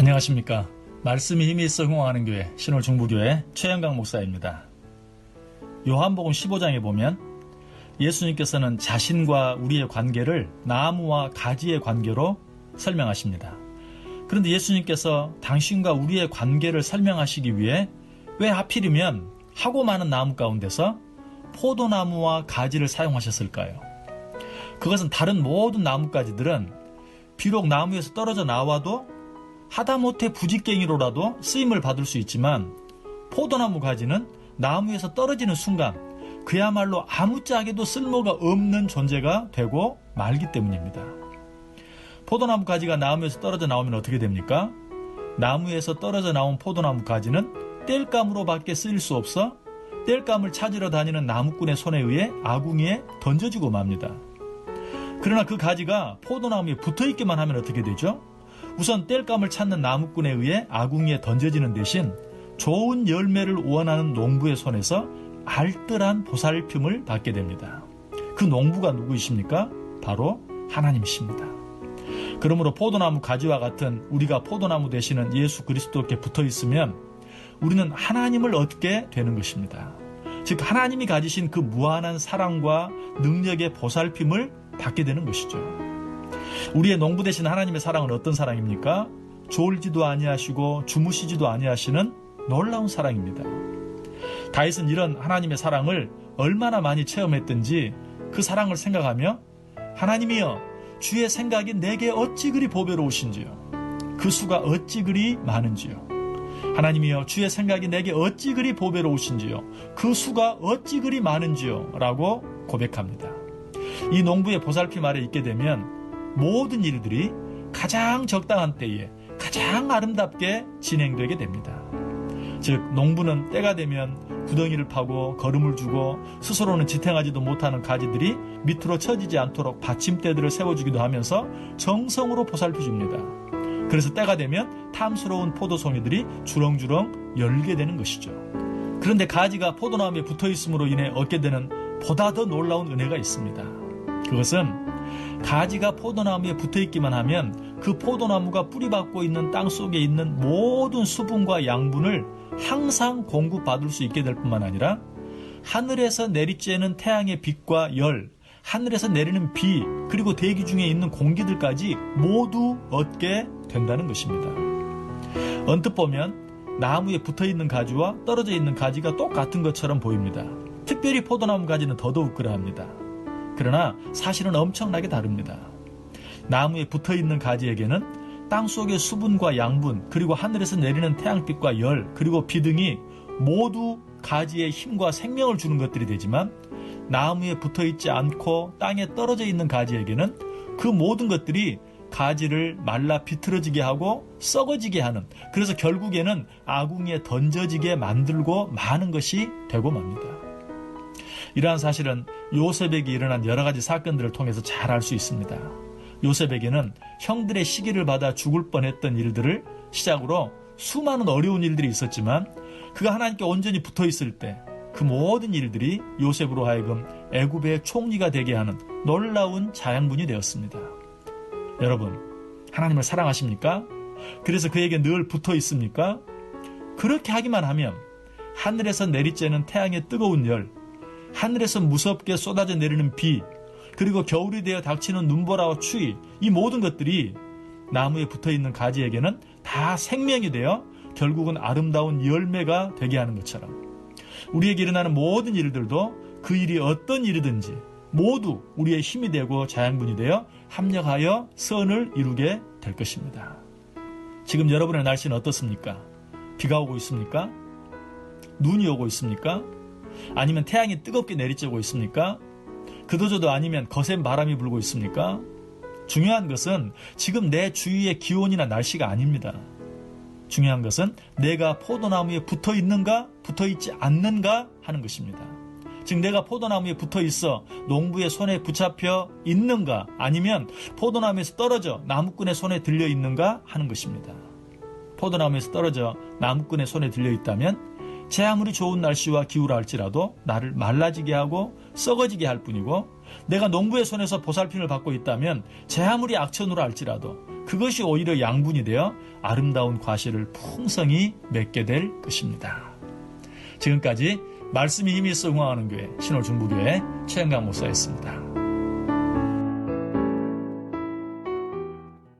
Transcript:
안녕하십니까. 말씀이 힘이 있어 흥황하는 교회 신월중부교회 최영강 목사입니다. 요한복음 15장에 보면 예수님께서는 자신과 우리의 관계를 나무와 가지의 관계로 설명하십니다. 그런데 예수님께서 당신과 우리의 관계를 설명하시기 위해 왜 하필이면 하고 많은 나무 가운데서 포도나무와 가지를 사용하셨을까요? 그것은 다른 모든 나뭇가지들은 비록 나무에서 떨어져 나와도 하다못해 부직갱이로라도 쓰임을 받을 수 있지만 포도나무 가지는 나무에서 떨어지는 순간 그야말로 아무짝에도 쓸모가 없는 존재가 되고 말기 때문입니다. 포도나무 가지가 나무에서 떨어져 나오면 어떻게 됩니까? 나무에서 떨어져 나온 포도나무 가지는 땔감으로밖에 쓰일 수 없어 땔감을 찾으러 다니는 나무꾼의 손에 의해 아궁이에 던져지고 맙니다. 그러나 그 가지가 포도나무에 붙어 있기만 하면 어떻게 되죠? 우선 땔감을 찾는 나무꾼에 의해 아궁이에 던져지는 대신 좋은 열매를 원하는 농부의 손에서 알뜰한 보살핌을 받게 됩니다. 그 농부가 누구이십니까? 바로 하나님이십니다. 그러므로 포도나무 가지와 같은 우리가 포도나무 되시는 예수 그리스도께 붙어 있으면 우리는 하나님을 얻게 되는 것입니다. 즉 하나님이 가지신 그 무한한 사랑과 능력의 보살핌을 받게 되는 것이죠. 우리의 농부 되신 하나님의 사랑은 어떤 사랑입니까? 졸지도 아니하시고 주무시지도 아니하시는 놀라운 사랑입니다. 다윗은 이런 하나님의 사랑을 얼마나 많이 체험했든지 그 사랑을 생각하며 하나님이여 주의 생각이 내게 어찌 그리 보배로우신지요 그 수가 어찌 그리 많은지요 하나님이여 주의 생각이 내게 어찌 그리 보배로우신지요 그 수가 어찌 그리 많은지요 라고 고백합니다. 이 농부의 보살핌 아래 있게 되면 모든 일들이 가장 적당한 때에 가장 아름답게 진행되게 됩니다. 즉 농부는 때가 되면 구덩이를 파고 걸음을 주고 스스로는 지탱하지도 못하는 가지들이 밑으로 처지지 않도록 받침대들을 세워주기도 하면서 정성으로 보살펴 줍니다. 그래서 때가 되면 탐스러운 포도송이들이 주렁주렁 열게 되는 것이죠. 그런데 가지가 포도나무에 붙어 있음으로 인해 얻게 되는 보다 더 놀라운 은혜가 있습니다. 그것은 가지가 포도나무에 붙어 있기만 하면 그 포도나무가 뿌리박고 있는 땅 속에 있는 모든 수분과 양분을 항상 공급받을 수 있게 될 뿐만 아니라 하늘에서 내리쬐는 태양의 빛과 열, 하늘에서 내리는 비, 그리고 대기 중에 있는 공기들까지 모두 얻게 된다는 것입니다. 언뜻 보면 나무에 붙어 있는 가지와 떨어져 있는 가지가 똑같은 것처럼 보입니다. 특별히 포도나무 가지는 더더욱 그러합니다. 그러나 사실은 엄청나게 다릅니다. 나무에 붙어 있는 가지에게는 땅 속의 수분과 양분, 그리고 하늘에서 내리는 태양빛과 열, 그리고 비 등이 모두 가지에 힘과 생명을 주는 것들이 되지만 나무에 붙어 있지 않고 땅에 떨어져 있는 가지에게는 그 모든 것들이 가지를 말라 비틀어지게 하고 썩어지게 하는 그래서 결국에는 아궁이에 던져지게 만들고 마는 것이 되고 맙니다. 이러한 사실은 요셉에게 일어난 여러 가지 사건들을 통해서 잘 알 수 있습니다. 요셉에게는 형들의 시기를 받아 죽을 뻔했던 일들을 시작으로 수많은 어려운 일들이 있었지만 그가 하나님께 온전히 붙어 있을 때 그 모든 일들이 요셉으로 하여금 애굽의 총리가 되게 하는 놀라운 자양분이 되었습니다. 여러분, 하나님을 사랑하십니까? 그래서 그에게 늘 붙어 있습니까? 그렇게 하기만 하면 하늘에서 내리쬐는 태양의 뜨거운 열, 하늘에서 무섭게 쏟아져 내리는 비, 그리고 겨울이 되어 닥치는 눈보라와 추위, 이 모든 것들이 나무에 붙어 있는 가지에게는 다 생명이 되어 결국은 아름다운 열매가 되게 하는 것처럼 우리에게 일어나는 모든 일들도 그 일이 어떤 일이든지 모두 우리의 힘이 되고 자양분이 되어 합력하여 선을 이루게 될 것입니다. 지금 여러분의 날씨는 어떻습니까? 비가 오고 있습니까? 눈이 오고 있습니까? 아니면 태양이 뜨겁게 내리쬐고 있습니까? 그도저도 아니면 거센 바람이 불고 있습니까? 중요한 것은 지금 내 주위의 기온이나 날씨가 아닙니다. 중요한 것은 내가 포도나무에 붙어 있는가, 붙어 있지 않는가 하는 것입니다. 즉, 내가 포도나무에 붙어 있어 농부의 손에 붙잡혀 있는가, 아니면 포도나무에서 떨어져 나무꾼의 손에 들려 있는가 하는 것입니다. 포도나무에서 떨어져 나무꾼의 손에 들려 있다면 제 아무리 좋은 날씨와 기후라 할지라도 나를 말라지게 하고 썩어지게 할 뿐이고 내가 농부의 손에서 보살핌을 받고 있다면 제 아무리 악천후라 할지라도 그것이 오히려 양분이 되어 아름다운 과실을 풍성히 맺게 될 것입니다. 지금까지 말씀이 힘이 있어 응원하는 교회 신월 중부교회 최영강 목사였습니다.